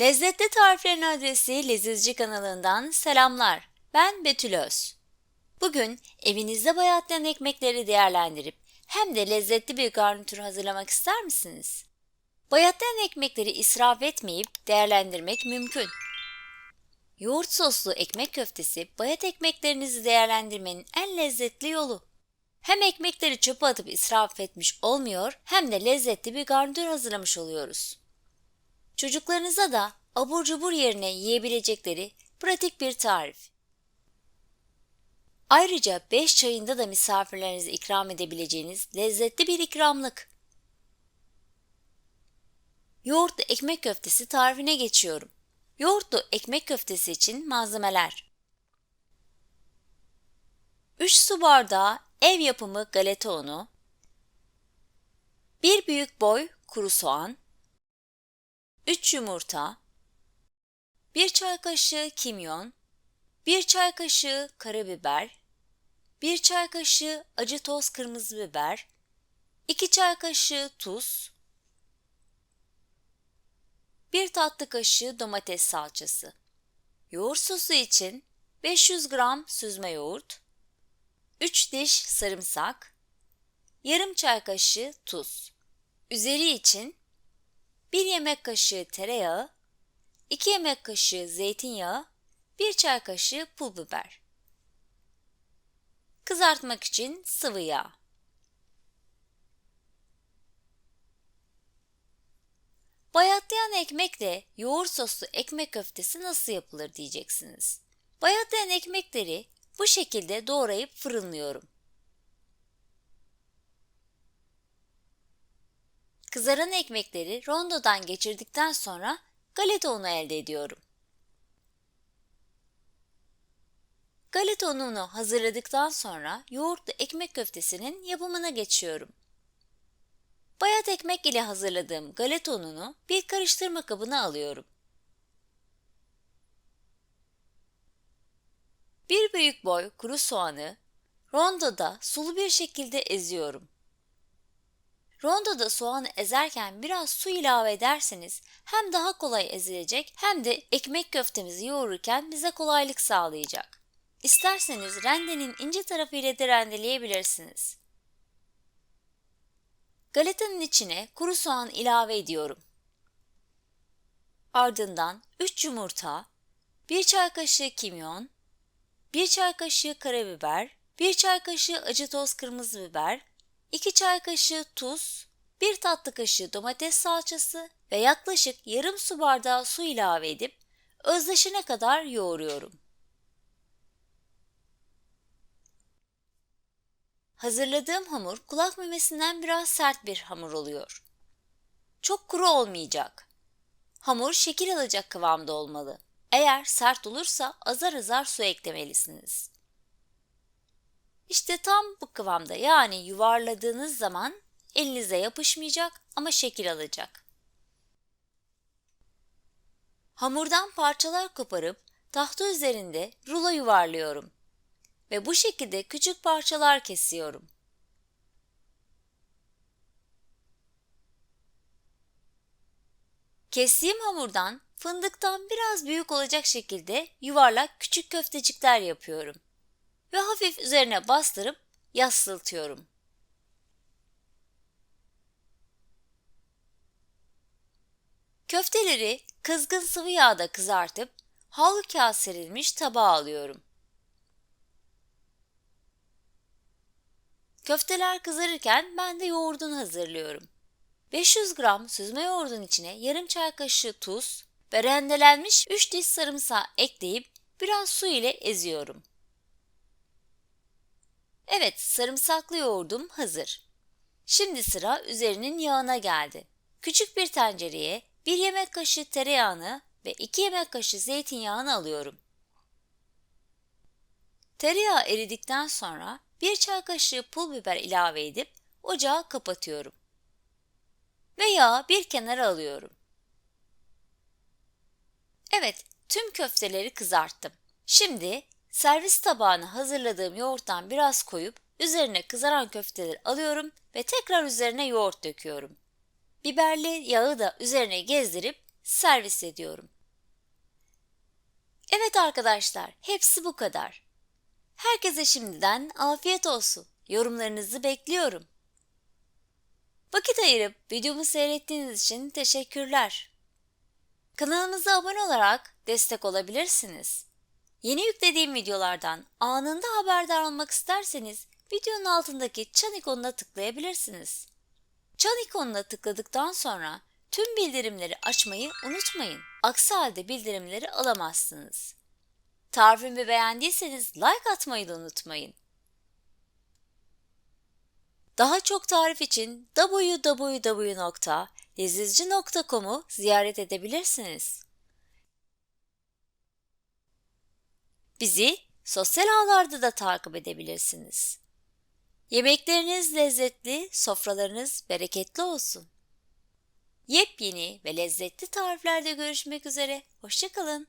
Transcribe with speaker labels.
Speaker 1: Lezzetli Tariflerin Adresi Lezizci kanalından selamlar. Ben Betül Öz. Bugün evinizde bayatlayan ekmekleri değerlendirip hem de lezzetli bir garnitür hazırlamak ister misiniz? Bayatlayan ekmekleri israf etmeyip değerlendirmek mümkün. Yoğurt soslu ekmek köftesi bayat ekmeklerinizi değerlendirmenin en lezzetli yolu. Hem ekmekleri çöpe atıp israf etmiş olmuyor hem de lezzetli bir garnitür hazırlamış oluyoruz. Çocuklarınıza da abur cubur yerine yiyebilecekleri pratik bir tarif. Ayrıca 5 çayında da misafirlerinize ikram edebileceğiniz lezzetli bir ikramlık. Yoğurtlu ekmek köftesi tarifine geçiyorum. Yoğurtlu ekmek köftesi için malzemeler 3 su bardağı ev yapımı galeta unu 1 büyük boy kuru soğan 3 yumurta 1 çay kaşığı kimyon 1 çay kaşığı karabiber 1 çay kaşığı acı toz kırmızı biber 2 çay kaşığı tuz 1 tatlı kaşığı domates salçası. Yoğurt sosu için 500 gram süzme yoğurt 3 diş sarımsak yarım çay kaşığı tuz. Üzeri için 1 yemek kaşığı tereyağı, 2 yemek kaşığı zeytinyağı, 1 çay kaşığı pul biber. Kızartmak için sıvı yağ. Bayatlayan ekmekle yoğurt soslu ekmek köftesi nasıl yapılır diyeceksiniz. Bayatlayan ekmekleri bu şekilde doğrayıp fırınlıyorum. Kızaran ekmekleri rondodan geçirdikten sonra galeta unu elde ediyorum. Galeta ununu hazırladıktan sonra yoğurtlu ekmek köftesinin yapımına geçiyorum. Bayat ekmek ile hazırladığım galeta ununu bir karıştırma kabına alıyorum. Bir büyük boy kuru soğanı rondoda sulu bir şekilde eziyorum. Rondoda soğanı ezerken biraz su ilave ederseniz hem daha kolay ezilecek hem de ekmek köftemizi yoğururken bize kolaylık sağlayacak. İsterseniz rendenin ince tarafıyla da rendeleyebilirsiniz. Galetanın içine kuru soğan ilave ediyorum. Ardından 3 yumurta, 1 çay kaşığı kimyon, 1 çay kaşığı karabiber, 1 çay kaşığı acı toz kırmızı biber, 2 çay kaşığı tuz, 1 tatlı kaşığı domates salçası ve yaklaşık yarım su bardağı su ilave edip özleşene kadar yoğuruyorum. Hazırladığım hamur kulak memesinden biraz sert bir hamur oluyor. Çok kuru olmayacak. Hamur şekil alacak kıvamda olmalı. Eğer sert olursa azar azar su eklemelisiniz. İşte tam bu kıvamda yani yuvarladığınız zaman elinize yapışmayacak ama şekil alacak. Hamurdan parçalar koparıp tahta üzerinde rulo yuvarlıyorum ve bu şekilde küçük parçalar kesiyorum. Kestiğim hamurdan fındıktan biraz büyük olacak şekilde yuvarlak küçük köftecikler yapıyorum ve hafif üzerine bastırıp yassıltıyorum. Köfteleri kızgın sıvı yağda kızartıp havlu kağıt serilmiş tabağa alıyorum. Köfteler kızarırken ben de yoğurdunu hazırlıyorum. 500 gram süzme yoğurdun içine yarım çay kaşığı tuz ve rendelenmiş 3 diş sarımsağı ekleyip biraz su ile eziyorum. Evet, sarımsaklı yoğurdum hazır. Şimdi sıra üzerinin yağına geldi. Küçük bir tencereye 1 yemek kaşığı tereyağını ve 2 yemek kaşığı zeytinyağını alıyorum. Tereyağı eridikten sonra 1 çay kaşığı pul biber ilave edip ocağı kapatıyorum. Ve yağı bir kenara alıyorum. Evet, tüm köfteleri kızarttım. Şimdi Servis tabağına hazırladığım yoğurttan biraz koyup üzerine kızaran köfteleri alıyorum ve tekrar üzerine yoğurt döküyorum. Biberli yağı da üzerine gezdirip servis ediyorum. Evet arkadaşlar, hepsi bu kadar. Herkese şimdiden afiyet olsun. Yorumlarınızı bekliyorum. Vakit ayırıp videomu seyrettiğiniz için teşekkürler. Kanalımıza abone olarak destek olabilirsiniz. Yeni yüklediğim videolardan anında haberdar olmak isterseniz videonun altındaki çan ikonuna tıklayabilirsiniz. Çan ikonuna tıkladıktan sonra tüm bildirimleri açmayı unutmayın. Aksi halde bildirimleri alamazsınız. Tarifimi beğendiyseniz like atmayı da unutmayın. Daha çok tarif için www.lezizci.com'u ziyaret edebilirsiniz. Bizi sosyal ağlarda da takip edebilirsiniz. Yemekleriniz lezzetli, sofralarınız bereketli olsun. Yepyeni ve lezzetli tariflerde görüşmek üzere. Hoşçakalın.